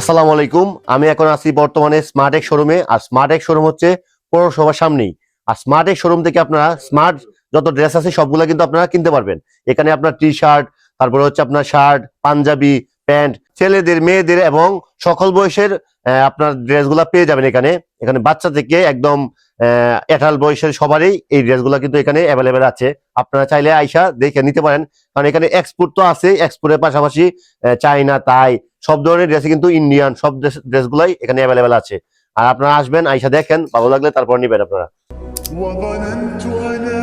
আসসালামু আলাইকুম। আমি এখন আছি বর্তমানে স্মার্ট এক শোরুমে আর স্মার্ট এক শোরুম হচ্ছে পৌরসভার সামনেই। আর স্মার্ট এক শোরুম থেকে আপনারা স্মার্ট যত ড্রেস আছে সবগুলো কিন্তু আপনারা কিনতে পারবেন। এখানে আপনার টি শার্ট তারপরে হচ্ছে আপনার শার্ট পাঞ্জাবি, প্যান্ট, ছেলেদের, মেয়েদের এবং সকল বয়সের আপনার ড্রেসগুলা পেয়ে যাবেন এখানে। এখানে বাচ্চা থেকে একদম এটাল বয়সের সবারই এই ড্রেসগুলো কিন্তু এখানে অ্যাভেলেবেল আছে। আপনারা চাইলে আইসা দেখে নিতে পারেন। কারণ এখানে এক্সপোর্ট তো আছে। এক্সপোর্টের পাশাপাশি চাইনা তাই সব ধরনের ড্রেস কিন্তু ইন্ডিয়ান সব ড্রেস গুলাই এখানে অ্যাভেলেবেল আছে আর আপনারা আসবেন আইসা দেখেন ভালো লাগলে তারপর নিবেন আপনারা وظننت أنا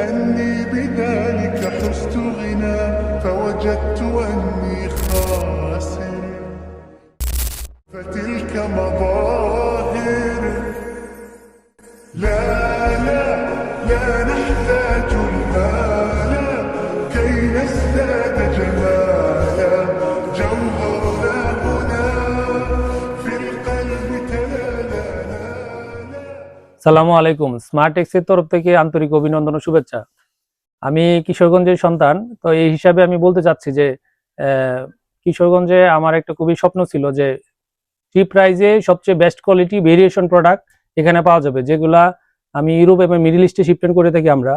أني بذلك حزت غنى فوجدت أني خاسر সালামু আলাইকুম। স্মার্ট এক্সের তরফ থেকে আন্তরিক অভিনন্দন ও শুভেচ্ছা। আমি কিশোরগঞ্জের সন্তান, তো এই হিসাবে আমি বলতে চাচ্ছি যে কিশোরগঞ্জে আমার একটা খুবই স্বপ্ন ছিল যে চিপ প্রাইজে সবচেয়ে বেস্ট কোয়ালিটি ভেরিয়েশন প্রোডাক্ট এখানে পাওয়া যাবে, যেগুলা আমি ইউরোপ এবং মিডিল ইস্টে শিপমেন্ট করে থাকি আমরা।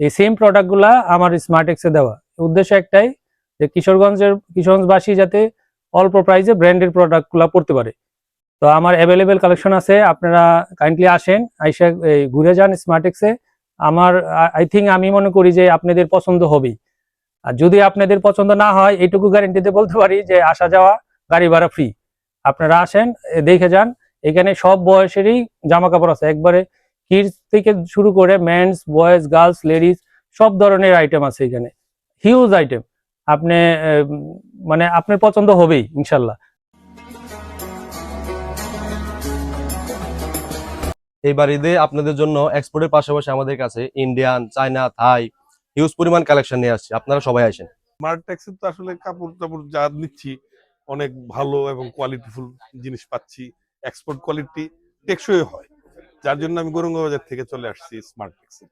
এই সেম প্রোডাক্টগুলা আমার স্মার্ট এক্সে দেওয়া। উদ্দেশ্য একটাই যে, কিশোরগঞ্জের, কিশোরগঞ্জবাসী যাতে অল্প প্রাইজে ব্র্যান্ডের প্রোডাক্টগুলা পড়তে পারে। তো আমার অ্যাভেলেবেল কালেকশন আছে, আপনারা কাইন্ডলি আসেন, আইসা ঘুরে যান স্মার্টেক্সে আমার আই থিঙ্ক আমি মনে করি যে আপনাদের পছন্দ হবেই। আর যদি আপনাদের পছন্দ না হয় এইটুকু গ্যারেন্টিতে বলতে পারি যে আসা যাওয়া, গাড়ি ভাড়া ফ্রি আপনারা আসেন দেখে যান। এখানে সব বয়সেরই জামা কাপড় আছে। একবারে কিডস থেকে শুরু করে মেন্স বয়েজ গার্লস লেডিস সব ধরনের আইটেম আছে এখানে। হিউজ আইটেম আপনি মানে আপনার পছন্দ হবেই, ইনশাল্লাহ। এইবার ঈদে আপনাদের জন্য এক্সপোর্টের পাশাপাশি আমাদের কাছে ইন্ডিয়ান চায়না থাই হিউজ পরিমাণ কালেকশন নিয়ে আসছি। আপনারা সবাই আসেন। স্মার্ট ট্যাক্সির তো আসলে কাপড় টাপড় যা নিচ্ছি অনেক ভালো এবং কোয়ালিটিফুল জিনিস পাচ্ছি। এক্সপোর্ট কোয়ালিটি টেকসই হয়। যার জন্য আমি গরঙ্গ বাজার থেকে চলে আসছি স্মার্ট ট্যাক্সি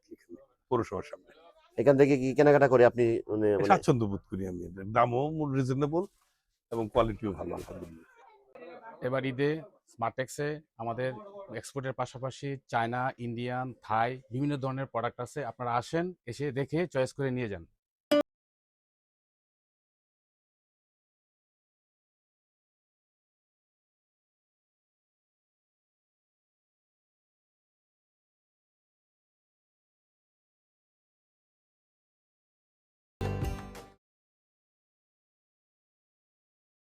পৌরসভার সামনে। এখান থেকে কি কেনাকাটা করে আপনি? মানে স্বাচ্ছন্দ্য বোধ করি আমি। দামও রিজনেবল এবং কোয়ালিটিও ভালো আলহামদুলিল্লাহ। এবার ঈদে স্মার্টেক্সে আমাদের এক্সপোর্টের পাশাপাশি চায়না ইন্ডিয়ান থাই বিভিন্ন ধরনের প্রোডাক্ট আছে। আপনারা আসেন এসে দেখে চয়েস করে নিয়ে যান।